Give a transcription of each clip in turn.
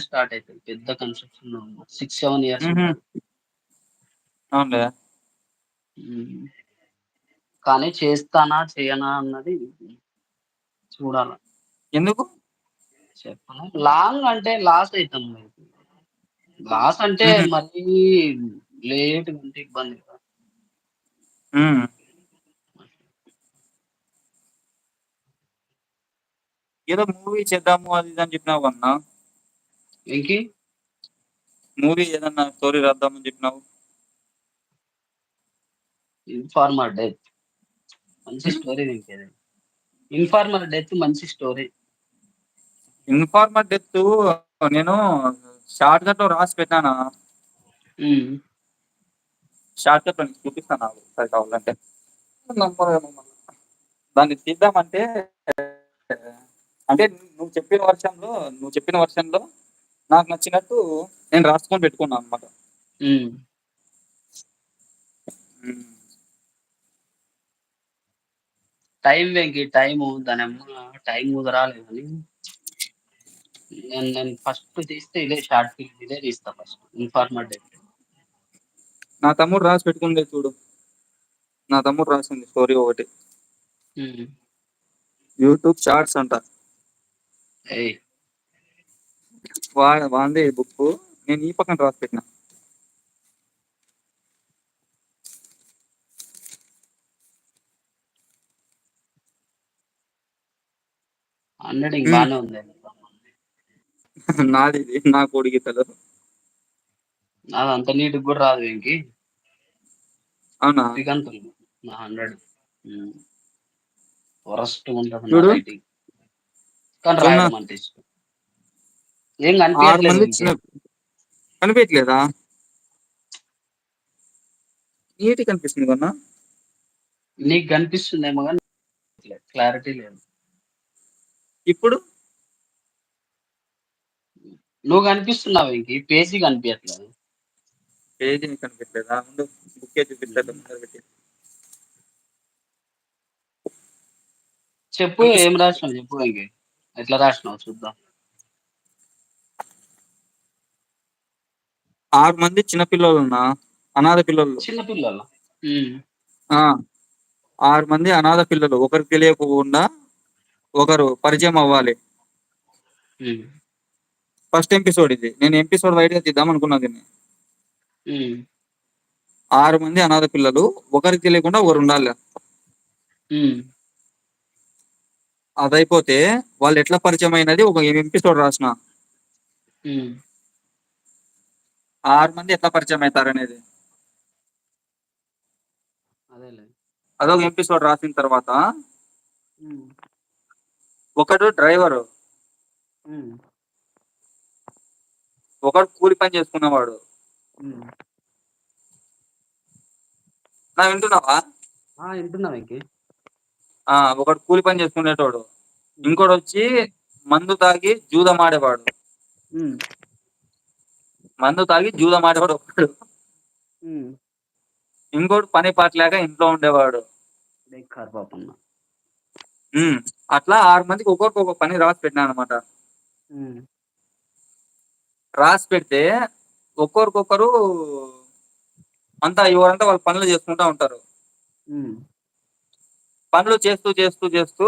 Start అయితది. పెద్ద construction 6, 7 years. అవునులే. కానీ చేస్తానా? చేయనా? అన్నది చూడాల. ఎందుకు? చెప్పలేం. లాంగ్ అంటే లాస్ అయితాం. లాస్ అంటే. మరీ లేట్‌గా ఉంటే ఇబ్బంది కదా! ఏదో మూవీ చేద్దాము అది ఇది అని చెప్పినావు అన్నా. ఏంకి? మూవీ ఏదన్నా స్టోరీ రాద్దామని చెప్పినావు. 'ఇన్ఫార్మర్ డెత్' మంచి. స్టోరీ వెంకీ 'ఇన్ఫార్మర్ డెత్' మంచి స్టోరీ. 'ఇన్ఫార్మర్ డెత్' నేను షార్ట్‌కట్‌లో రాసి పెట్టానా. హ్మ్. షార్ట్‌కట్‌లో నీకు చూపిస్తాను ఆగు ఒకసారి కావాలంటే. దాన్ని తీద్దామంటే అంటే నువ్వు చెప్పిన వర్షన్‌లో నువ్వు చెప్పిన వర్షన్‌లో నాకు నచ్చినట్టు నేను రాసుకొని పెట్టుకున్నా అన్నమాట. హ్మ్. హ్మ్. టైం వెంకీ టైము దానమ్మ టైం కుదరాలి గానీ నేను నేను ఫస్ట్ తీస్తే ఇదే షార్ట్ ఫిల్మ్ ఇదే తీస్తా ఫస్ట్ 'ఇన్ఫార్మర్ డెత్.' నా తమ్ముడు రాసి పెట్టుకుండే చూడు. నా తమ్ముడు రాసింది స్టోరీ ఒకటి. యూట్యూబ్ షార్ట్స్ అంట. ఏయ్! వా వానిదే బుక్కు. నేను ఈ పక్కన రాసి పెట్టినా. హ్మ్. బానే ఉంది. నాదిది. నా కోడిగీతలు. నాది అంత నీట్‌గా కూడా రాదు వెంకీ. అవునా? శ్రీకాంత్ నా హ్యాండ్‌రైటింగ్. హ్మ్. వరస్ట్‌గా ఉంటది. కానీ రాయడం అంటే ఇష్టం. ఏం 6 కనిపియట్లేదు మంది వెంకీ. చిన్న కనిపియట్లేదా? నీట్‌గా కనిపిస్తుంది కదన్నా? నీకు కనిపిస్తుందేమో గాని క్లారిటీ లేదు. ఇప్పుడు? నువ్వు కనిపిస్తున్నావు. పేజీ కనిపియట్లేదు. పేజీ? ఉండు బుక్కే చూపిస్తాలే హ్మ్. ముందర పెట్టి. చెప్పు ఏం? రాసినావు చెప్పు వెంకీ. ఎట్లా రాసినావు చూద్దాం. 6 మంది చిన్న పిల్లోలన్నా. అనాథ పిల్లోలు. చిన్న పిల్లోలా? హ్మ్. ఆ! 6 మంది అనాథ పిల్లలు. ఒకరికి తెలియకోకుండా ఒకరు పరిచయం అవ్వాలి. ఫస్ట్ ఎపిసోడ్ ఇది. నేను ఎపిసోడ్ వైస్‌గా తీద్దాం అనుకున్నా దీన్ని. 6 మంది అనాథ పిల్లలు. ఒకరికి తెలియకుండా ఒకరుండాలి. హ్మ్. అదయిపోతే వాళ్ళు ఎట్లా పరిచయం అయినది ఒక ఎపిసోడ్ రాసిన. 6 మంది ఎట్లా పరిచయం అయితారనేది. అదేలే. అదొక ఎపిసోడ్ రాసిన తర్వాత. ఒకడు డ్రైవరు. ఒకడు కూలి పని చేసుకునేవాడు. హ్మ్. నా వింటున్నావా? వింటున్నా! ఒకడు కూలి పని చేసుకునేటోడు. హ్మ్. ఇంకోడొచ్చి మందు తాగి జూదం ఆడేవాడు. మందు తాగి జూదం ఆడేవాడు ఒకడు. ఇంకోడు పని పాట లేక ఇంట్లో ఉండేవాడు. అట్లా 6 మందికి ఒక్కొక్కరికి ఒక్కొక్క పని రాసి పెట్టినానన్నమాట. హ్మ్. రాసి పెడితే ఒక్కొక్కరు అంతా ఎవరంతా వాళ్ళ పనులు చేసుకుంటా ఉంటారు. పనులు చేస్తూ చేస్తూ చేస్తూ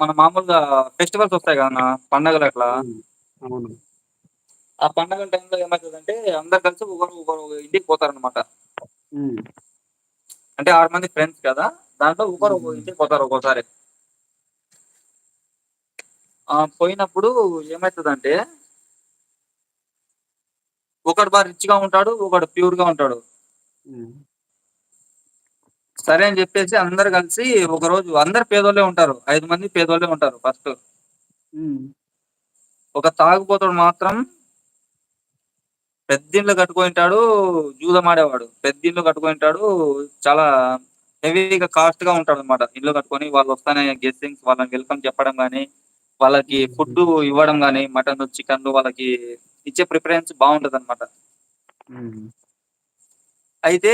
మన మామూలుగా ఫెస్టివల్స్ వస్తాయి కదన్నా! పండగలు అట్లా. ఆ పండగల టైంలో ఏమైతదంటే అందరూ కలిసి ఒకరు ఒకరు ఇంటికి పోతారన్నమాట. హ్మ్. అంటే 6 మంది ఫ్రెండ్స్ కదా! దాంట్లో ఒకరు హ్మ్. ఇంటికి పోతారు ఒక్కోసారి. ఆ! పోయినప్పుడు ఏమైతదంటే ఒకడు బా రిచ్‌గా ఉంటాడు. ఒకడు ప్యూర్‌గా ఉంటాడు. హ్మ్. సరే అని చెప్పేసి అందరూ కలిసి ఒకరోజు అందరూ పేదోళ్ళే ఉంటారు. 5 మంది పేదోళ్ళే ఉంటారు ఫస్ట్. ఒక తాగుబోతోడు మాత్రం పెద్దిల్లు కట్టుకొనుంటాడు. జూదం ఆడేవాడు. పెద్దిల్లు కట్టుకొనుంటాడు. చాలా హెవీగా కాస్ట్‌గా ఉంటాడన్నమాట. ఇల్లు కట్టుకొని వాళ్ళు వస్తానే గెస్టింగ్స్ వాళ్ళని వెల్కమ్ చెప్పడం గాని, వాళ్ళకి. ఫుడ్డు ఇవ్వడం గాని, మటను, చికెన్‌లు వాళ్ళకి ఇచ్చే ప్రిఫరెన్స్ బావుంటదన్నమాట. హ్మ్. అయితే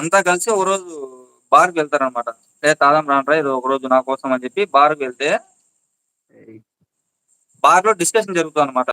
అంతా కలిసి ఒకరోజు బార్‌కి వెళ్తారన్నమాట. "ఏ తాగుదాం రాండ్రా ఈరోజు ఒకరోజు నా కోసం" అని చెప్పి బార్‌కి వెళ్తే! బార్లో డిస్కషన్ జరుగుతుంది అనమాట